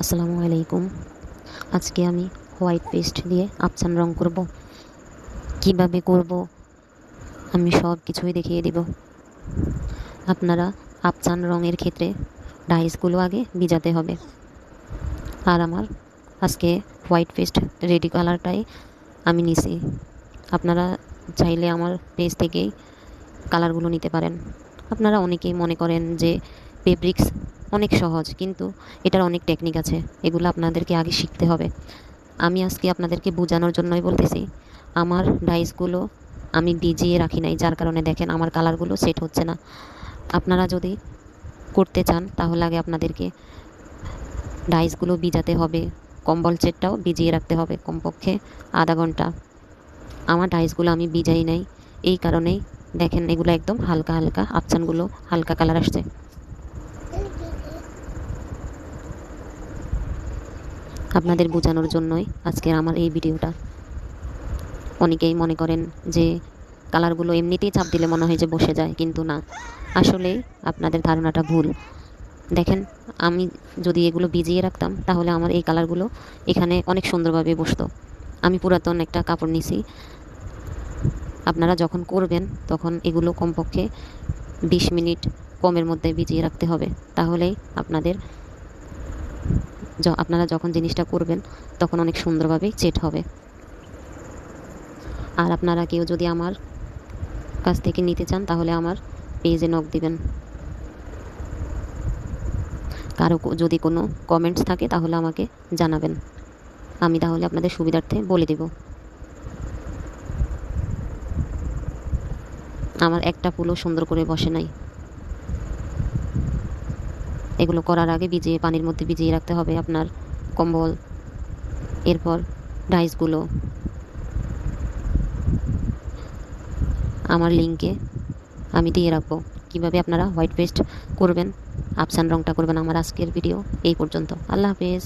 আসসালামু আলাইকুম। আজকে আমি হোয়াইট পেস্ট দিয়ে আফসান রং করব। কীভাবে করব, আমি সব কিছুই দেখিয়ে দিব। আপনারা আফসান রঙের ক্ষেত্রে ডাইসগুলো আগে ভিজাতে হবে। আর আমার আজকে হোয়াইট পেস্ট রেডি কালারটাই আমি নিছি। আপনারা চাইলে আমার পেজ থেকেই কালারগুলো নিতে পারেন। আপনারা অনেকেই মনে করেন যে ফেব্রিক্স অনেক সহজ, কিন্তু এটার অনেক টেকনিক আছে, এগুলো আপনাদেরকে আগে শিখতে হবে। আমি আজকে আপনাদেরকে বোঝানোর জন্যই বলতেছি, আমার ডাইসগুলো আমি ভিজিয়ে রাখি নাই, যার কারণে দেখেন আমার কালারগুলো সেট হচ্ছে না। আপনারা যদি করতে চান, তাহলে আগে আপনাদেরকে ডাইসগুলো ভিজাতে হবে, কম্বল সেটটাও ভিজিয়ে রাখতে হবে কমপক্ষে আধা ঘণ্টা। আমার ডাইসগুলো আমি ভিজাই নাই, এই কারণেই দেখেন এগুলো একদম হালকা হালকা আফসানগুলো হালকা কালার আসছে। আপনাদের বোঝানোর জন্যই আজকের আমার এই ভিডিওটা। অনেকেই মনে করেন যে কালারগুলো এমনিতেই চাপ দিলে মনে হয় যে বসে যায়, কিন্তু না। আসলে আপনাদের ধারণাটা ভুল। দেখেন, আমি যদি এগুলো ভিজিয়ে রাখতাম, তাহলে আমার এই কালারগুলো এখানে অনেক সুন্দরভাবে বসতো। আমি পুরাতন একটা কাপড় নিছি। আপনারা যখন করবেন, তখন এগুলো কমপক্ষে বিশ মিনিট কমের মধ্যে ভিজিয়ে রাখতে হবে। তাহলেই আপনাদের আপনারা যখন জিনিসটা করবেন, তখন অনেক সুন্দরভাবে সেট হবে। আর আপনারা কেউ যদি আমার কাছ থেকে নিতে চান, তাহলে আমার পেজে নক দিবেন। কারও যদি কোনো কমেন্টস থাকে, তাহলে আমাকে জানাবেন। আমি তাহলে আপনাদের সুবিধার্থে বলে দেব। আমার একটা ফুলও সুন্দর করে বসে নাই। এগুলো করার আগে ভিজিয়ে, পানির মধ্যে ভিজিয়ে রাখতে হবে আপনার কম্বল, এরপর ডাইসগুলো। আমার লিঙ্কে আমি দিয়ে রাখব। কীভাবে আপনারা হোয়াইট পেস্ট করবেন আপসান রংটা করবেন আমার আজকের ভিডিও এই পর্যন্ত। আল্লাহ হাফেজ।